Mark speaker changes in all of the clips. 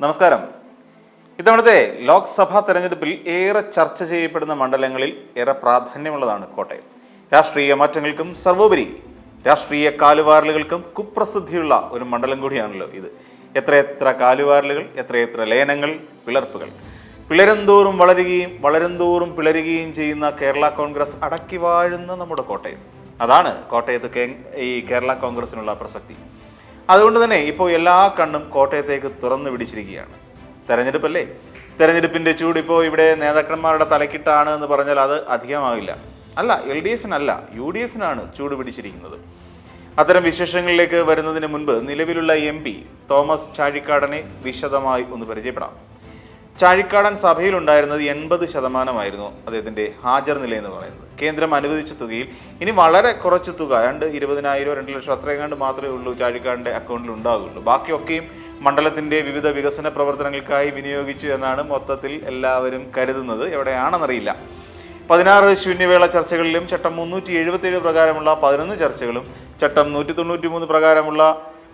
Speaker 1: നമസ്കാരം. ഇത്തവണത്തെ ലോക്സഭാ തെരഞ്ഞെടുപ്പിൽ ഏറെ ചർച്ച ചെയ്യപ്പെടുന്ന മണ്ഡലങ്ങളിൽ ഏറെ പ്രാധാന്യമുള്ളതാണ് കോട്ടയം. രാഷ്ട്രീയ മാറ്റങ്ങൾക്കും സർവോപരി രാഷ്ട്രീയ കാലുവാരലുകൾക്കും കുപ്രസിദ്ധിയുള്ള ഒരു മണ്ഡലം കൂടിയാണല്ലോ ഇത്. എത്രയെത്ര കാലുവാരലുകൾ എത്രയെത്ര ലയനങ്ങൾ പിളർപ്പുകൾ. പിളരുന്തോറും വളരുകയും വളരുന്തോറും പിളരുകയും ചെയ്യുന്ന കേരള കോൺഗ്രസ് അടക്കി വാഴുന്ന നമ്മുടെ കോട്ടയം. അതാണ് കോട്ടയത്ത് ഈ കേരള കോൺഗ്രസിനുള്ള പ്രസക്തി. അതുകൊണ്ട് തന്നെ ഇപ്പോൾ എല്ലാ കണ്ണും കോട്ടയത്തേക്ക് തുറന്നു പിടിച്ചിരിക്കുകയാണ്. തെരഞ്ഞെടുപ്പല്ലേ? തെരഞ്ഞെടുപ്പിന്റെ ചൂട് ഇപ്പോൾ ഇവിടെ നേതാക്കന്മാരുടെ തലക്കിട്ടാണ് എന്ന് പറഞ്ഞാൽ അത് അധികമാവില്ല. അല്ല എൽ ഡി എഫിനല്ല യു ഡി എഫിനാണ് ചൂട് പിടിച്ചിരിക്കുന്നത്. അത്തരം വിശേഷങ്ങളിലേക്ക് വരുന്നതിന് മുൻപ് നിലവിലുള്ള എം തോമസ് ചാഴിക്കാടനെ വിശദമായി ഒന്ന് പരിചയപ്പെടാം. ചാഴിക്കാടൻ സഭയിലുണ്ടായിരുന്നത് എൺപത് ശതമാനമായിരുന്നു അദ്ദേഹത്തിന്റെ ഹാജർ നില എന്ന് പറയുന്നത്. കേന്ദ്രം അനുവദിച്ച തുകയിൽ ഇനി വളരെ കുറച്ച് തുക രണ്ട് ഇരുപതിനായിരം രണ്ട് ലക്ഷം അത്രയും മാത്രമേ ഉള്ളൂ ചാഴിക്കാടന്റെ അക്കൗണ്ടിൽ ഉണ്ടാവുകയുള്ളൂ. ബാക്കിയൊക്കെയും മണ്ഡലത്തിന്റെ വിവിധ വികസന പ്രവർത്തനങ്ങൾക്കായി വിനിയോഗിച്ചു എന്നാണ് മൊത്തത്തിൽ എല്ലാവരും കരുതുന്നത്. എവിടെയാണെന്നറിയില്ല. പതിനാറ് ശൂന്യവേള ചർച്ചകളിലും ചട്ടം മുന്നൂറ്റി എഴുപത്തിയേഴ് പ്രകാരമുള്ള പതിനൊന്ന് ചർച്ചകളും ചട്ടം നൂറ്റി തൊണ്ണൂറ്റി മൂന്ന് പ്രകാരമുള്ള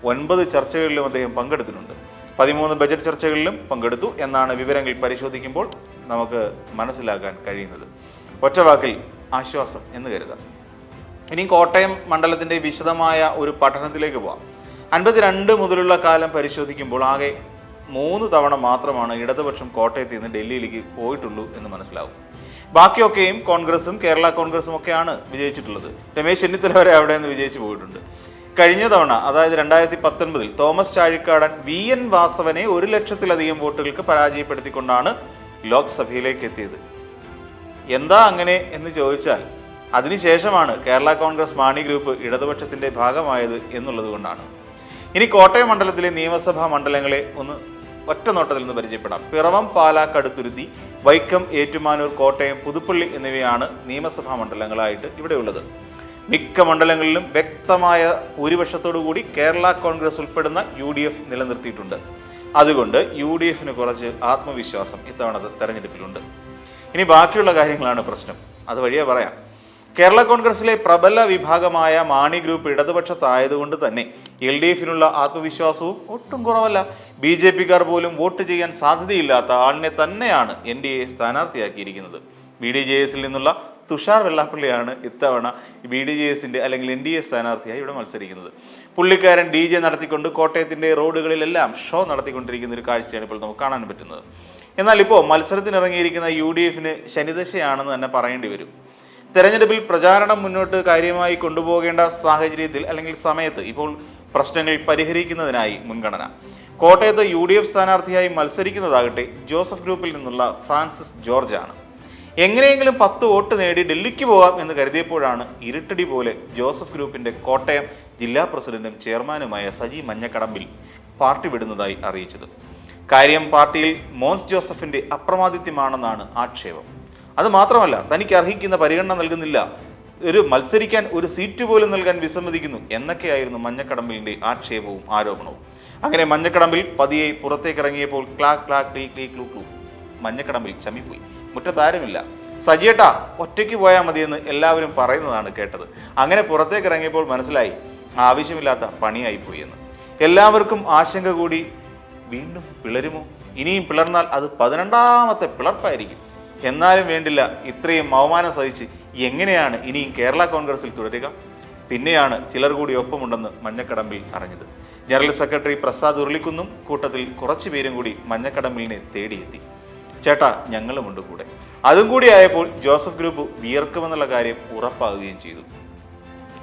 Speaker 1: ഒൻപത് ചർച്ചകളിലും അദ്ദേഹം പങ്കെടുത്തിട്ടുണ്ട്. പതിമൂന്ന് ബജറ്റ് ചർച്ചകളിലും പങ്കെടുത്തു എന്നാണ് വിവരങ്ങൾ പരിശോധിക്കുമ്പോൾ നമുക്ക് മനസ്സിലാക്കാൻ കഴിയുന്നത്. ഒറ്റവാക്കിൽ ആശ്വാസം എന്ന് കരുതാം. ഇനി കോട്ടയം മണ്ഡലത്തിന്റെ വിശദമായ ഒരു പഠനത്തിലേക്ക് പോവാം. അൻപത്തിരണ്ട് മുതലുള്ള കാലം പരിശോധിക്കുമ്പോൾ ആകെ മൂന്ന് തവണ മാത്രമാണ് ഇടതുപക്ഷം കോട്ടയത്ത് നിന്ന് ഡൽഹിയിലേക്ക് പോയിട്ടുള്ളൂ എന്ന് മനസ്സിലാവും. ബാക്കിയൊക്കെയും കോൺഗ്രസും കേരള കോൺഗ്രസും ഒക്കെയാണ് വിജയിച്ചിട്ടുള്ളത്. രമേശ് ചെന്നിത്തല വരെ അവിടെ നിന്ന് വിജയിച്ചു പോയിട്ടുണ്ട്. കഴിഞ്ഞ തവണ അതായത് രണ്ടായിരത്തി പത്തൊൻപതിൽ തോമസ് ചാഴിക്കാടൻ വി എൻ വാസവനെ ഒരു ലക്ഷത്തിലധികം വോട്ടുകൾക്ക് പരാജയപ്പെടുത്തിക്കൊണ്ടാണ് ലോക്സഭയിലേക്ക് എത്തിയത്. എന്താ അങ്ങനെ എന്ന് ചോദിച്ചാൽ അതിനുശേഷമാണ് കേരള കോൺഗ്രസ് മാണി ഗ്രൂപ്പ് ഇടതുപക്ഷത്തിന്റെ ഭാഗമായത് എന്നുള്ളതുകൊണ്ടാണ് ഇനി കോട്ടയം മണ്ഡലത്തിലെ നിയമസഭാ മണ്ഡലങ്ങളെ ഒന്ന് ഒറ്റ നോട്ടത്തിൽ നിന്ന് പരിചയപ്പെടാം. പിറവം പാല കടുത്തുരുത്തി വൈക്കം ഏറ്റുമാനൂർ കോട്ടയം പുതുപ്പള്ളി എന്നിവയാണ് നിയമസഭാ മണ്ഡലങ്ങളായിട്ട് ഇവിടെയുള്ളത്. മിക്ക മണ്ഡലങ്ങളിലും വ്യക്തമായ ഭൂരിപക്ഷത്തോടു കൂടി കേരള കോൺഗ്രസ് ഉൾപ്പെടുന്ന യു ഡി എഫ് നിലനിർത്തിയിട്ടുണ്ട്. അതുകൊണ്ട് യു ഡി എഫിന് കുറച്ച് ആത്മവിശ്വാസം ഇത്തവണത്തെ തെരഞ്ഞെടുപ്പിലുണ്ട്. ഇനി ബാക്കിയുള്ള കാര്യങ്ങളാണ് പ്രശ്നം. അതുവഴിയേ പറയാം. കേരള കോൺഗ്രസിലെ പ്രബല വിഭാഗമായ മാണി ഗ്രൂപ്പ് ഇടതുപക്ഷത്തായതുകൊണ്ട് തന്നെ എൽ ഡി എഫിനുള്ള ആത്മവിശ്വാസവും ഒട്ടും കുറവല്ല. ബി ജെ പിക്കാർ പോലും വോട്ട് ചെയ്യാൻ സാധ്യതയില്ലാത്ത ആളിനെ തന്നെയാണ് എൻ ഡി എ സ്ഥാനാർത്ഥിയാക്കിയിരിക്കുന്നത്. ബി ഡി ജെ എസിൽ നിന്നുള്ള തുഷാർ വെള്ളാപ്പള്ളിയാണ് ഇത്തവണ ബി ഡി ജെ എസിന്റെ അല്ലെങ്കിൽ എൻ ഡി എ സ്ഥാനാർത്ഥിയായി ഇവിടെ മത്സരിക്കുന്നത്. പുള്ളിക്കാരൻ ഡി ജെ നടത്തിക്കൊണ്ട് കോട്ടയത്തിന്റെ റോഡുകളിലെല്ലാം ഷോ നടത്തിക്കൊണ്ടിരിക്കുന്ന ഒരു കാഴ്ചയാണ് ഇപ്പോൾ നമുക്ക് കാണാൻ പറ്റുന്നത്. എന്നാൽ ഇപ്പോൾ മത്സരത്തിനിറങ്ങിയിരിക്കുന്ന യു ഡി എഫിന് ശനിദശയാണെന്ന് തന്നെ പറയേണ്ടി വരും. തെരഞ്ഞെടുപ്പിൽ പ്രചാരണം മുന്നോട്ട് കാര്യമായി കൊണ്ടുപോകേണ്ട സാഹചര്യത്തിൽ അല്ലെങ്കിൽ സമയത്ത് ഇപ്പോൾ പ്രശ്നങ്ങൾ പരിഹരിക്കുന്നതിനായി മുൻഗണന. കോട്ടയത്ത് യു ഡി എഫ് സ്ഥാനാർത്ഥിയായി മത്സരിക്കുന്നതാകട്ടെ ജോസഫ് ഗ്രൂപ്പിൽ നിന്നുള്ള ഫ്രാൻസിസ് ജോർജ് ആണ് എങ്ങനെയെങ്കിലും പത്ത് വോട്ട് നേടി ഡൽഹിക്ക് പോകാം എന്ന് കരുതിയപ്പോഴാണ് ഇരുട്ടടി പോലെ ജോസഫ് ഗ്രൂപ്പിന്റെ കോട്ടയം ജില്ലാ പ്രസിഡന്റും ചെയർമാനുമായ സജി മഞ്ഞക്കടമ്പിൽ പാർട്ടി വിടുന്നതായി അറിയിച്ചത്. കാര്യം പാർട്ടിയിൽ മോൻസ് ജോസഫിന്റെ അപ്രമാദിത്യമാണെന്നാണ് ആക്ഷേപം. അത് മാത്രമല്ല തനിക്ക് അർഹിക്കുന്ന പരിഗണന നൽകുന്നില്ല. ഒരു മത്സരിക്കാൻ ഒരു സീറ്റ് പോലും നൽകാൻ വിസമ്മതിക്കുന്നു എന്നൊക്കെയായിരുന്നു മഞ്ഞക്കടമ്പിലിന്റെ ആക്ഷേപവും ആരോപണവും. അങ്ങനെ മഞ്ഞക്കടമ്പിൽ പതിയെ പുറത്തേക്കിറങ്ങിയപ്പോൾ ക്ലാക് ക്ലാക് ക്ലീ ക്ലീ ക്ലൂ ക്ലൂ മഞ്ഞക്കടമ്പിൽ ചമ്മിപ്പോയി. മുറ്റത്താരുമില്ല. സജിയേട്ടാ ഒറ്റയ്ക്ക് പോയാൽ മതിയെന്ന് എല്ലാവരും പറയുന്നതാണ് കേട്ടത്. അങ്ങനെ പുറത്തേക്ക് ഇറങ്ങിയപ്പോൾ മനസ്സിലായി ആവശ്യമില്ലാത്ത പണിയായിപ്പോയി എന്ന് എല്ലാവർക്കും ആശങ്ക കൂടി വീണ്ടും പിളരുമോ? ഇനിയും പിളർന്നാൽ അത് പതിനെണ്ടാമത്തെ പിളർപ്പായിരിക്കും. എന്നാലും വേണ്ടില്ല ഇത്രയും അവമാനം സഹിച്ച് എങ്ങനെയാണ് ഇനിയും കേരള കോൺഗ്രസിൽ തുടരുക? പിന്നെയാണ് ചിലർ കൂടി ഒപ്പമുണ്ടെന്ന് മഞ്ഞക്കടമ്പിൽ അറിഞ്ഞത്. ജനറൽ സെക്രട്ടറി പ്രസാദ് ഉരുളിക്കുന്നും കൂട്ടത്തിൽ കുറച്ചു പേരും കൂടി മഞ്ഞക്കടമ്പിലിനെ തേടിയെത്തി. ചേട്ടാ ഞങ്ങളുമുണ്ട് കൂടെ. അതും കൂടി ആയപ്പോൾ ജോസഫ് ഗ്രൂപ്പ് വിയർക്കുമെന്നുള്ള കാര്യം ഉറപ്പാകുകയും ചെയ്തു.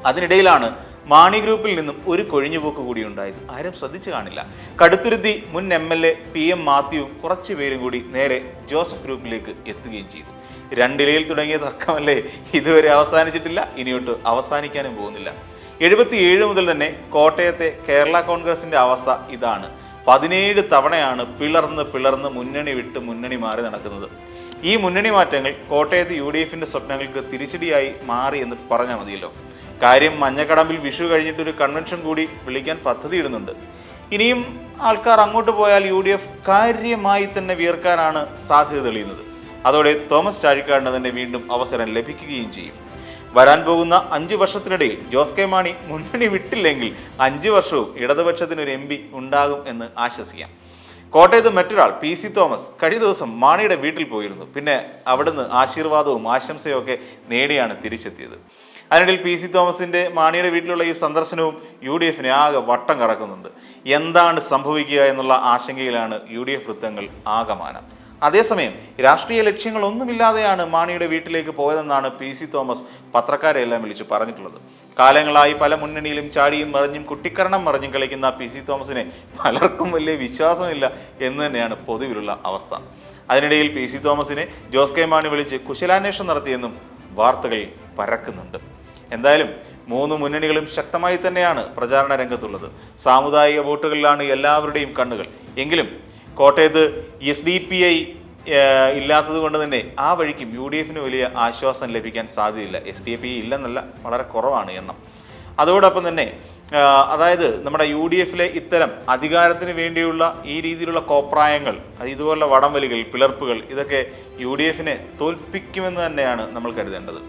Speaker 1: അതിനിടയിലാണ് മാണി ഗ്രൂപ്പിൽ നിന്നും ഒരു കൊഴിഞ്ഞുപോക്ക് കൂടി ഉണ്ടായത്. ആരും ശ്രദ്ധിച്ചു കാണില്ല. കടുത്തുരുത്തി മുൻ M L A P M മാത്യുവും കുറച്ചു പേരും കൂടി നേരെ ജോസഫ് ഗ്രൂപ്പിലേക്ക് എത്തുകയും ചെയ്തു. രണ്ടിലയിൽ തുടങ്ങിയ തർക്കമല്ലേ ഇതുവരെ അവസാനിച്ചിട്ടില്ല. ഇനിയോട്ട് അവസാനിക്കാനും പോകുന്നില്ല. എഴുപത്തിയേഴ് മുതൽ തന്നെ കോട്ടയത്തെ കേരള കോൺഗ്രസിന്റെ അവസ്ഥ ഇതാണ്. പതിനേഴ് തവണയാണ് പിളർന്ന് പിളർന്ന് മുന്നണി വിട്ട് മുന്നണി മാറി നടക്കുന്നത്. ഈ മുന്നണി മാറ്റങ്ങൾ കോട്ടയത്ത് യു ഡി എഫിന്റെ സ്വപ്നങ്ങൾക്ക് തിരിച്ചടിയായി മാറി എന്ന് പറഞ്ഞാൽ മതിയല്ലോ. കാര്യം മഞ്ഞക്കടമ്പിൽ വിഷു കഴിഞ്ഞിട്ട് ഒരു കൺവെൻഷൻ കൂടി വിളിക്കാൻ പദ്ധതി ഇടുന്നുണ്ട്. ഇനിയും ആൾക്കാർ അങ്ങോട്ട് പോയാൽ യു ഡി എഫ് കാര്യമായി തന്നെ വിയർക്കാനാണ് സാധ്യത തെളിയുന്നത്. അതോടെ തോമസ് ചാഴിക്കാടിന് തന്നെ വീണ്ടും അവസരം ലഭിക്കുകയും ചെയ്യും. വരാൻ പോകുന്ന അഞ്ചു വർഷത്തിനിടയിൽ ജോസ് കെ മാണി മുന്നണി വിട്ടില്ലെങ്കിൽ അഞ്ചു വർഷവും ഇടതുപക്ഷത്തിന് ഒരു എം പി ഉണ്ടാകും എന്ന് ആശ്വസിക്കാം. കോട്ടയത്ത് മറ്റൊരാൾ പി സി തോമസ് കഴിഞ്ഞ ദിവസം മാണിയുടെ വീട്ടിൽ പോയിരുന്നു. പിന്നെ അവിടുന്ന് ആശീർവാദവും ആശംസയും ഒക്കെ നേടിയാണ് തിരിച്ചെത്തിയത്. അതിനിടയിൽ പി സി തോമസിന്റെ മാണിയുടെ വീട്ടിലുള്ള ഈ സന്ദർശനവും യു ഡി എഫിനെ ആകെ വട്ടം കറക്കുന്നുണ്ട്. എന്താണ് സംഭവിക്കുക എന്നുള്ള ആശങ്കയിലാണ് യു ഡി എഫ് വൃത്തങ്ങൾ ആകമാനം. അതേസമയം രാഷ്ട്രീയ ലക്ഷ്യങ്ങളൊന്നുമില്ലാതെയാണ് മാണിയുടെ വീട്ടിലേക്ക് പോയതെന്നാണ് പി സി തോമസ് പത്രക്കാരെ എല്ലാം വിളിച്ചു പറഞ്ഞിട്ടുള്ളത്. കാലങ്ങളായി പല മുന്നണിയിലും ചാടിയും മറിഞ്ഞും കുട്ടിക്കരണം മറിഞ്ഞും കളിക്കുന്ന പി സി തോമസിനെ പലർക്കും വലിയ വിശ്വാസമില്ല എന്ന് തന്നെയാണ് പൊതുവിലുള്ള അവസ്ഥ. അതിനിടയിൽ പി സി തോമസിനെ ജോസ് കെ മാണി വിളിച്ച് കുശലാന്വേഷണം നടത്തിയെന്നും വാർത്തകൾ പരക്കുന്നുണ്ട്. എന്തായാലും മൂന്ന് മുന്നണികളും ശക്തമായി തന്നെയാണ് പ്രചാരണ രംഗത്തുള്ളത്. സാമുദായിക വോട്ടുകളിലാണ് എല്ലാവരുടെയും കണ്ണുകൾ. എങ്കിലും കോട്ടയത്ത് എസ് ഡി പി ഐ ഇല്ലാത്തത് കൊണ്ട് തന്നെ ആ വഴിക്കും യു ഡി എഫിന് വലിയ ആശ്വാസം ലഭിക്കാൻ സാധ്യതയില്ല. എസ് ഡി പി ഇല്ലെന്നല്ല വളരെ കുറവാണ് എണ്ണം. അതോടൊപ്പം തന്നെ അതായത് നമ്മുടെ യു ഡി എഫിലെ ഇത്തരം അധികാരത്തിന് വേണ്ടിയുള്ള ഈ രീതിയിലുള്ള കോപ്രായങ്ങൾ അത് ഇതുപോലുള്ള വടംവലികൾ പിളർപ്പുകൾ ഇതൊക്കെ യു ഡി എഫിനെ തോൽപ്പിക്കുമെന്ന് തന്നെയാണ് നമ്മൾ കരുതേണ്ടത്.